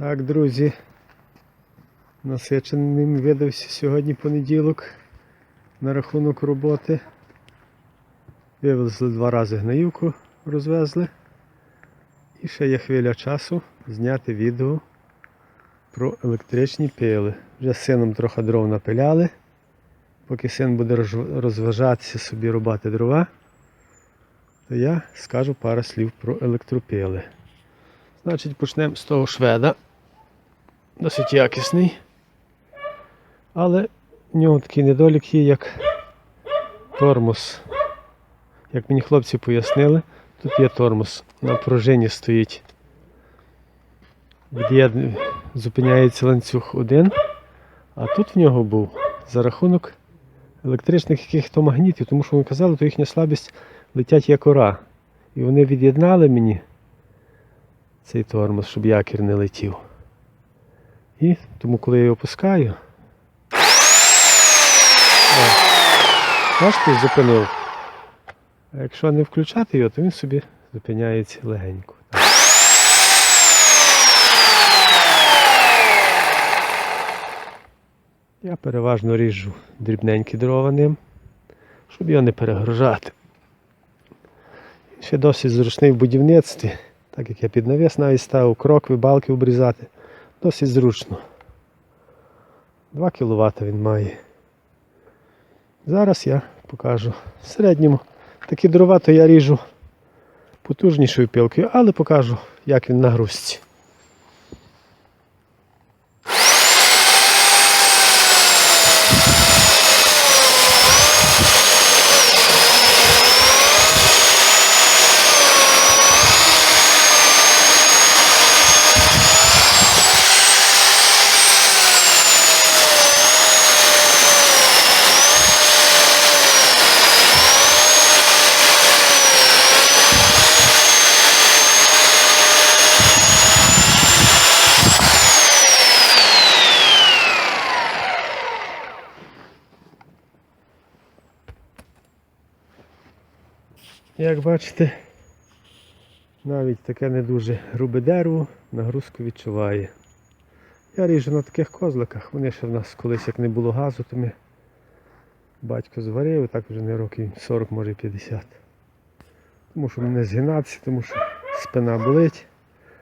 Так, друзі. Насиченим видався сьогодні понеділок на рахунок роботи. Вивезли два рази гнаївку, розвезли. І ще є хвиля часу зняти відео про електричні пили. Вже з сином трохи дров напиляли. Поки син буде розважатися собі рубати дрова, то я скажу пару слів про електропили. Значить, почнемо з того шведа. Досить якісний. Але в нього такий недолік є, як тормоз. Як мені хлопці пояснили, тут є тормоз. На пружині стоїть. Від'єд... Зупиняється ланцюг один, а тут в нього був за рахунок електричних яких-то магнітів, тому що вони казали, то їхня слабість летять як ора. І вони від'єднали мені цей тормоз, щоб якір не летів. І тому коли я його опускаю. Бачите, зупинив. А якщо не включати його, то він собі зупиняється легенько. Я переважно ріжу дрібненькі дрова ним, щоб його не перегружати. Ще досить зручний в будівництві, так як я під навіс навіть ставив крокви, балки обрізати. Досить зручно. 2 кВт він має. Зараз я покажу в середньому. Такі дрова то я ріжу потужнішою пилкою, але покажу, як він на грузці. Як бачите, навіть таке не дуже грубе дерево нагрузку відчуває. Я ріжу на таких козликах, вони ще в нас колись як не було газу, то ми батько зварив, так вже не років 40, може 50. Тому що мене згинатися, тому що спина болить.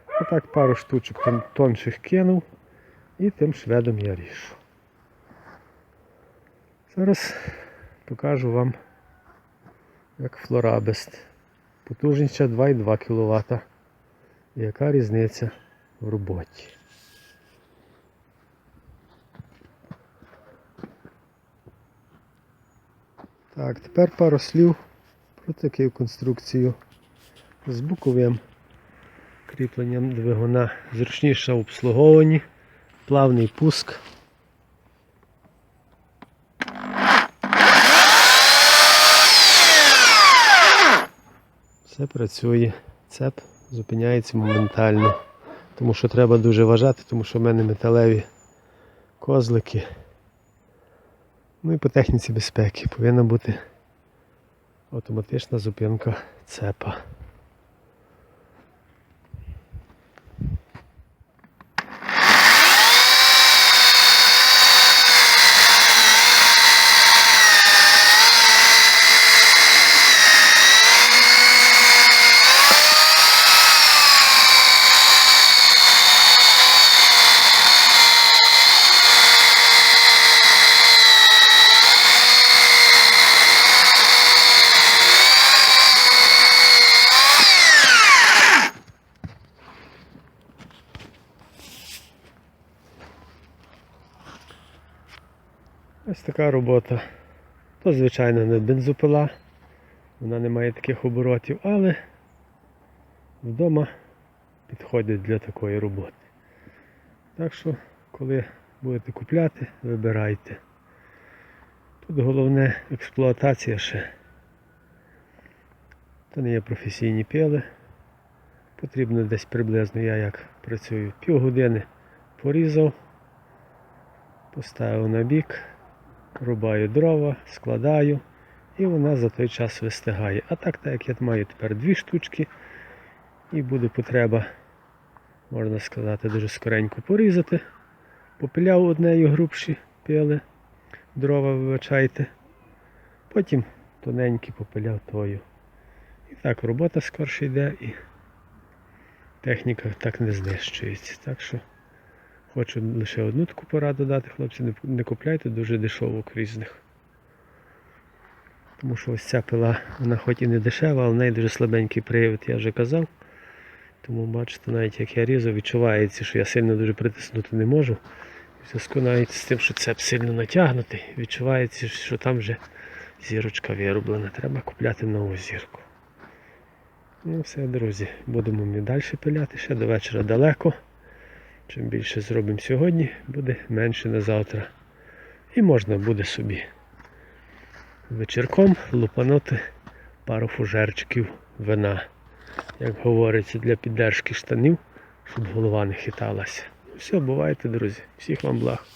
А так пару штучок там тонших кинув і тим шведом я ріжу. Зараз покажу вам як флорабест. Потужність 2,2 кВт. Яка різниця в роботі? Так, тепер пару слів про таку конструкцію з боковим кріпленням двигуна. Зручніше в обслуговуванні, плавний пуск. Все працює. Цеп зупиняється моментально. Тому що треба дуже вважати, тому що в мене металеві козлики. Ну і по техніці безпеки повинна бути автоматична зупинка цепа. Ось така робота. То, звичайно, не бензопила, вона не має таких оборотів, але вдома підходить для такої роботи. Так що, коли будете купляти, вибирайте. Тут головне експлуатація ще. Це не є професійні пили. Потрібно десь приблизно я як працюю півгодини порізав, поставив на бік, рубаю дрова, складаю і вона за той час вистигає. А так, так як я маю тепер дві штучки і буде потреба можна сказати, дуже скоренько порізати. Попиляв однею грубші пили, дрова вибачайте. Потім тоненькі попиляв тою. І так робота скорше йде і техніка так не знищується. Так що хочу лише одну таку пораду дати, хлопці, не, купляйте дуже дешевок різних. Тому що ось ця пила, вона хоч і не дешева, але в неї дуже слабенький привід, я вже казав. Тому бачите, навіть як я різав, відчувається, що я сильно дуже притиснути не можу. В зв'язку навіть з тим, що цеп сильно натягнутий, відчувається, що там вже зірочка вироблена. Треба купляти нову зірку. Ну все, друзі, будемо ми далі пиляти, ще до вечора далеко. Чим більше зробимо сьогодні, буде менше на завтра. І можна буде собі вечірком лупанути пару фужерчиків вина. Як говориться, для піддержки штанів, щоб голова не хиталася. Ну все, бувайте, друзі. Всіх вам благ.